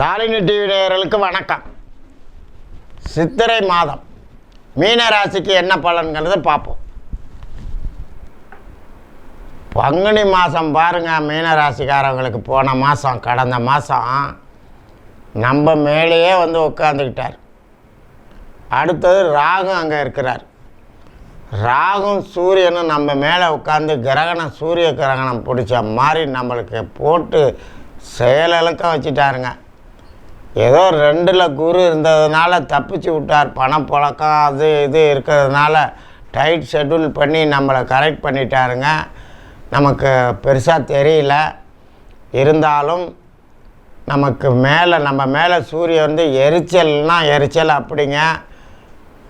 Shalini TV நேயர்களுக்கு வணக்கம். சித்திரை மாதம். மீன ராசிக்கு என்ன பலன்கிறது பார்ப்போம். பங்குனி மாதம் பாருங்கள் மீன ராசிக்காரவங்களுக்கு போன மாதம் கடந்த மாதம் நம்ம மேலேயே வந்து உட்காந்துக்கிட்டார் அடுத்தது ராகு அங்கே இருக்கிறார். ராகும் சூரியனும் நம்ம மேலே உட்காந்து கிரகணம் சூரிய கிரகணம் பிடிச்ச மாதிரி நம்மளுக்கு போட்டு செயலிழக்க வச்சுட்டாருங்க. ஏதோ ரெண்டில் குரு இருந்ததுனால தப்பிச்சு விட்டார். பணப்பழக்கம் அது இது இருக்கிறதுனால டைட் ஷெட்யூல் பண்ணி நம்மளை கரெக்ட் பண்ணிட்டாருங்க. நமக்கு பெருசாக தெரியல. இருந்தாலும் நமக்கு மேலே நம்ம மேலே சூரியன் வந்து எரிச்சல்னா எரிச்சல் அப்படிங்க.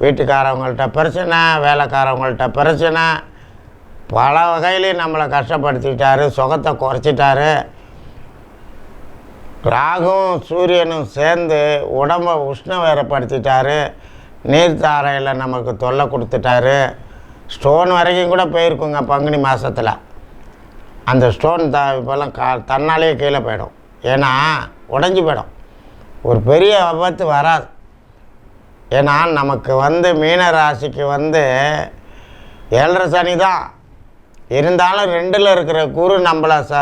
வீட்டுக்காரவங்கள்ட்ட பிரச்சனை வேலைக்காரவங்கள்ட்ட பிரச்சனை. பல வகையிலையும் நம்மளை கஷ்டப்படுத்திட்டாரு சுகத்தை குறைச்சிட்டாரு. ராகும் சூரியனும் சேர்ந்து உடம்பை உஷ்ண வேறப்படுத்திட்டாரு நீர்த்தாரையில் நமக்கு தொல்லை கொடுத்துட்டாரு. ஸ்டோன் வரைக்கும் கூட போயிருக்குங்க பங்குனி மாதத்தில் அந்த ஸ்டோன் த இப்போல்லாம் கா தன்னாலேயே கீழே போயிடும். ஏன்னா உடஞ்சி போயிடும். ஒரு பெரிய விபத்து வராது. ஏன்னா நமக்கு வந்து மீன ராசிக்கு வந்து ஏழரை சனி தான் இருந்தாலும் ரெண்டில் இருக்கிற குரு நம்மளை ச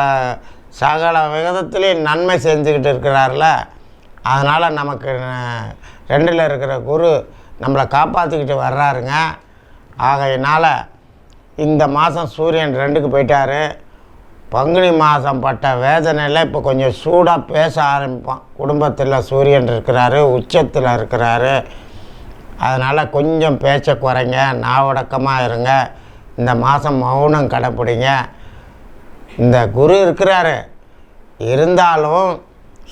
சகல விதத்துலேயும் நன்மை செஞ்சுக்கிட்டு இருக்கிறார்ல அதனால் நமக்கு ரெண்டில் இருக்கிற குரு நம்மளை காப்பாற்றிக்கிட்டு வர்றாருங்க. ஆகையினால் இந்த மாதம் சூரியன் ரெண்டுக்கு போயிட்டாரு. பங்குனி மாதம் பட்ட வேதனையில் இப்போ கொஞ்சம் சூடாக பேச ஆரம்பிப்பான். குடும்பத்தில் சூரியன் இருக்கிறாரு உச்சத்தில் இருக்கிறாரு. அதனால் கொஞ்சம் பேச்சை குறைங்க நாவடக்கமாக இருங்க. இந்த மாதம் மௌனம் கடைப்பிடிங்க. இந்த குரு இருக்கிறாரு. இருந்தாலும்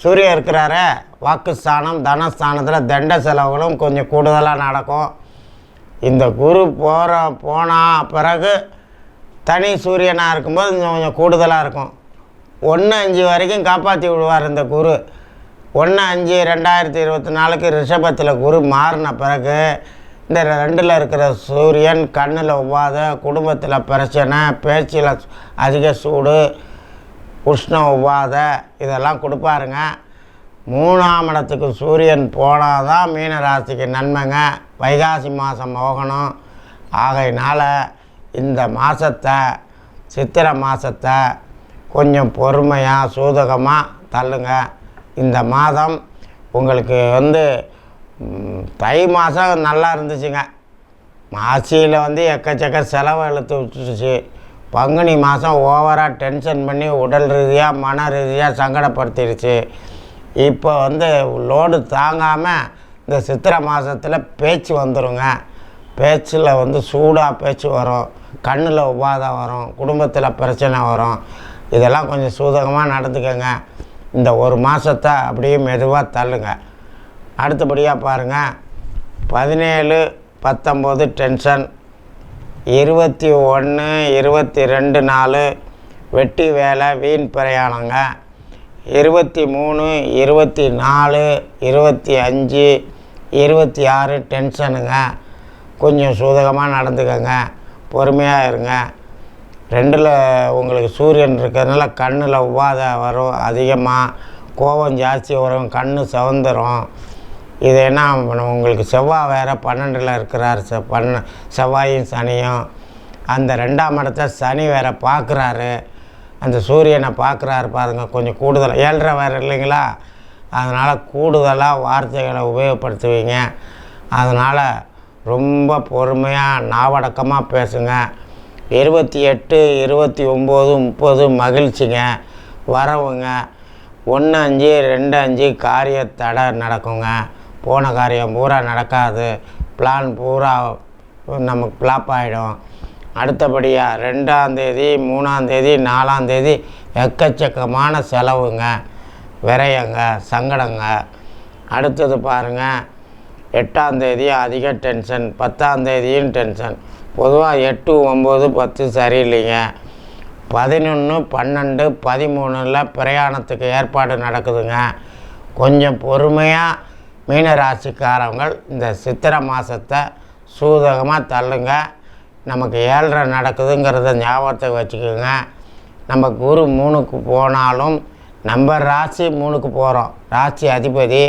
சூரியன் இருக்கிறாரு. வாக்குஸ்தானம் தனஸ்தானத்தில் தண்ட செலவுகளும் கொஞ்சம் கூடுதலாக நடக்கும். இந்த குரு போகிற போனால் பிறகு தனி சூரியனாக இருக்கும்போது கொஞ்சம் கொஞ்சம் கூடுதலாக இருக்கும். ஒன்று அஞ்சு வரைக்கும் காப்பாற்றி விடுவார் இந்த குரு. ஒன்று அஞ்சு ரெண்டாயிரத்தி இருபத்தி நாலுக்கு ரிஷபத்தில் குரு மாறின பிறகு இந்த ரெண்டில் இருக்கிற சூரியன் கண்ணில் ஒவ்வாத குடும்பத்தில் பிரச்சனை பேச்சில் அதிக சூடு உஷ்ண ஒவ்வாத இதெல்லாம் கொடுப்பாருங்க. மூணாம் இடத்துக்கு சூரியன் போனால் தான் மீன ராசிக்கு நன்மைங்க. வைகாசி மாதம் போகணும் ஆகையினால் இந்த மாதத்தை சித்திரை மாதத்தை கொஞ்சம் பொறுமையாக சூதகமாக தள்ளுங்க. இந்த மாதம் உங்களுக்கு வந்து தை மாதம் நல்லா இருந்துச்சுங்க. மாசியில் வந்து எக்கச்சக்க செலவு இழுத்து விட்டுருச்சு. பங்குனி மாதம் ஓவராக டென்ஷன் பண்ணி உடல் ரீதியாக மன ரீதியாக சங்கடப்படுத்திடுச்சு இப்போ வந்து லோடு தாங்காமல் இந்த சித்திரை மாதத்தில் பேச்சு வந்துருங்க. பேச்சில் வந்து சூடாக பேச்சு வரும். கண்ணில் உபாதம் வரும். குடும்பத்தில் பிரச்சனை வரும். இதெல்லாம் கொஞ்சம் சூதகமாக நடந்துக்கங்க. இந்த ஒரு மாதத்தை அப்படியே மெதுவாக தள்ளுங்க. அடுத்தபடியாக பாருங்கள் பதினேழு பத்தொம்போது டென்ஷன். இருபத்தி ஒன்று இருபத்தி ரெண்டு நாலு. வெட்டி வேலை வீண் பிரயாணங்க. இருபத்தி மூணு இருபத்தி நாலு இருபத்தி அஞ்சு இருபத்தி ஆறு டென்ஷனுங்க. கொஞ்சம் சூதகமாக நடந்துக்கங்க. பொறுமையாக இருங்க. ரெண்டில் உங்களுக்கு சூரியன் இருக்கிறதுனால கண்ணில் உபாத வரும் அதிகமாக கோபம் ஜாஸ்தி வரும் கண் சவுந்தரும். இது என்ன உங்களுக்கு செவ்வாய் வேறு பன்னெண்டில் இருக்கிறார். செ பண்ண செவ்வாயும் சனியும். அந்த ரெண்டாம் இடத்த சனி வேற பார்க்குறாரு. அந்த சூரியனை பார்க்குறாரு பாருங்கள் கொஞ்சம் கூடுதலாக ஏழரை வேறு இல்லைங்களா? அதனால் கூடுதலாக வார்த்தைகளை உபயோகப்படுத்துவீங்க. அதனால் ரொம்ப பொறுமையாக நாவடக்கமாக பேசுங்க. இருபத்தி எட்டு இருபத்தி ஒம்பது முப்பது மகிழ்ச்சிங்க. வரவுங்க. ஒன்று அஞ்சு ரெண்டு அஞ்சு காரிய தடை நடக்குங்க. போன காரியம் பூரா நடக்காது. பிளான் பூரா நமக்கு ஃப்ளாப் ஆகிடும் அடுத்தபடியாக ரெண்டாந்தேதி மூணாந்தேதி நாலாந்தேதி எக்கச்சக்கமான செலவுங்க விரயங்க சங்கடங்க. அடுத்தது பாருங்கள் எட்டாந்தேதி அதிக டென்ஷன் பத்தாந்தேதியும் டென்ஷன் பொதுவாக எட்டு ஒம்பது பத்து சரியில்லைங்க. பதினொன்று பன்னெண்டு பதிமூணில் பிரயாணத்துக்கு ஏற்பாடு நடக்குதுங்க. கொஞ்சம் பொறுமையாக மீனராசிக்காரவங்கள் இந்த சித்திரை மாதத்தை சூதகமாக தள்ளுங்க. நமக்கு ஏழரை நடக்குதுங்கிறத ஞாபகத்தை வச்சுக்கோங்க. நம்ம குரு மூணுக்கு போனாலும் நம்ம ராசி மூணுக்கு போகிறோம் ராசி அதிபதி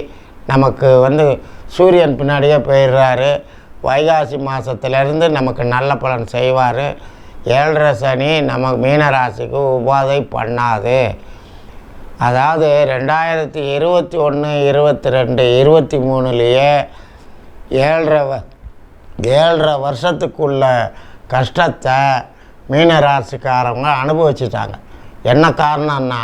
நமக்கு வந்து சூரியன் பின்னாடியே போயிடுறாரு. வைகாசி மாதத்துலேருந்து நமக்கு நல்ல பலன் செய்வார். ஏழரை சனி நம்ம மீனராசிக்கு உபாதை பண்ணாது. அதாவது ரெண்டாயிரத்தி இருபத்தி ஒன்று இருபத்தி ரெண்டு இருபத்தி மூணுலேயே ஏழரை வ ஏழரை வருஷத்துக்குள்ள கஷ்டத்தை மீனராசிக்காரவங்க அனுபவிச்சிட்டாங்க. என்ன காரணம்னா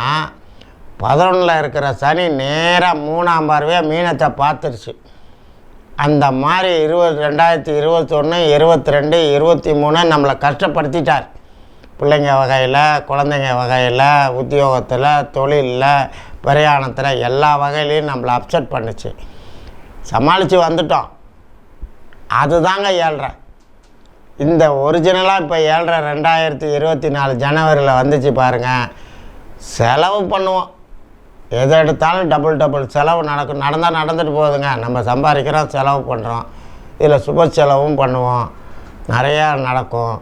பதினொன்றில் இருக்கிற சனி நேராக மூணாம் பார்வையாக மீனத்தை பார்த்துருச்சு. அந்த மாதிரி இருபது ரெண்டாயிரத்தி இருபத்தொன்று இருபத்தி ரெண்டு இருபத்தி மூணு நம்மளை கஷ்டப்படுத்திட்டார். பிள்ளைங்க வகையில் குழந்தைங்க வகையில் உத்தியோகத்தில் தொழிலில் பிரயாணத்தில் எல்லா வகையிலையும் நம்மளை அப்செட் பண்ணுச்சு. சமாளித்து வந்துட்டோம். அதுதாங்க ஏழ்ரை. இந்த ஒரிஜினலாக இப்போ ஏழ்ரை ரெண்டாயிரத்தி இருபத்தி நாலு ஜனவரியில் வந்துச்சு பாருங்கள் செலவு பண்ணுவோம். எதை எடுத்தாலும் டபுள் டபுள் செலவு நடக்கும் நடந்தால் நடந்துட்டு போகுதுங்க. நம்ம சம்பாதிக்கிறோம் செலவு பண்ணுறோம் இதில் சுப செலவும் பண்ணுவோம். நிறையா நடக்கும்.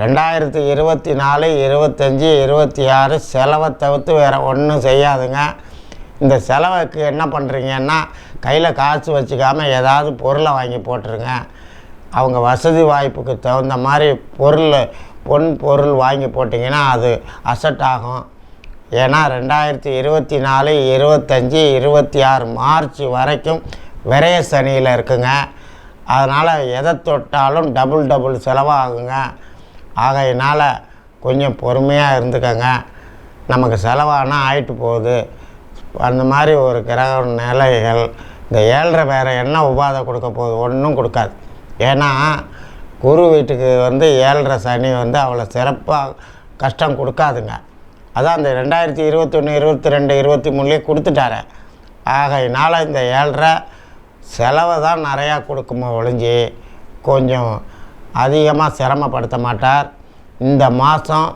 ரெண்டாயிரத்தி இருபத்தி நாலு இருபத்தஞ்சி இருபத்தி ஆறு செலவை தவிர்த்து வேறு ஒன்றும் செய்யாதுங்க. இந்த செலவுக்கு என்ன பண்ணுறீங்கன்னா கையில் காசு வச்சுக்காமல் ஏதாவது பொருளை வாங்கி போட்டுருங்க. அவங்க வசதி வாய்ப்புக்கு தகுந்த மாதிரி பொருள் பொன் பொருள் வாங்கி போட்டிங்கன்னா அது அசட் ஆகும். ஏன்னா ரெண்டாயிரத்தி இருபத்தி நாலு இருபத்தஞ்சி இருபத்தி ஆறு மார்ச் வரைக்கும் விரைய சனியில் இருக்குங்க. அதனால் எதை தொட்டாலும் டபுள் டபுள் செலவாகுங்க. ஆகையினால் கொஞ்சம் பொறுமையாக இருந்துக்கங்க. நமக்கு செலவானால் ஆயிட்டு போகுது. அந்த மாதிரி ஒரு கிரக நிலைகள் இந்த ஏழரை வேறு என்ன உபாதை கொடுக்க போகுது? ஒன்றும் கொடுக்காது. ஏன்னா குரு வீட்டுக்கு வந்து ஏழரை சனி வந்து அவ்வளோ சிறப்பாக கஷ்டம் கொடுக்காதுங்க. அதான் அந்த ரெண்டாயிரத்தி இருபத்தொன்று இருபத்தி ரெண்டு இருபத்தி மூணுலேயே கொடுத்துட்டாரு. ஆகையினால் இந்த ஏழரை செலவை தான் நிறையா கொடுக்குமோ ஒழிஞ்சு கொஞ்சம் அதிகமாக சிரமப்படுத்த மாட்டார். இந்த மாதம்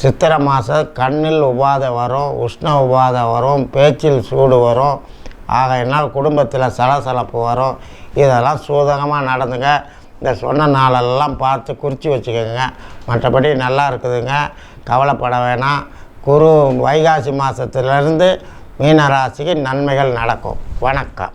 சித்திரை மாதம் கண்ணில் உபாதை வரும் உஷ்ண உபாதை வரும் பேச்சில் சூடு வரும். ஆகையினால் குடும்பத்தில் சலசலப்பு வரும். இதெல்லாம் சூதகமாக நடந்துங்க. இந்த சொன்ன நாளெல்லாம் பார்த்து குறித்து வச்சுக்கோங்க. மற்றபடி நல்லா இருக்குதுங்க. கவலைப்பட வேணாம். குரு வைகாசி மாதத்துலேருந்து மீனராசிக்கு நன்மைகள் நடக்கும். வணக்கம்.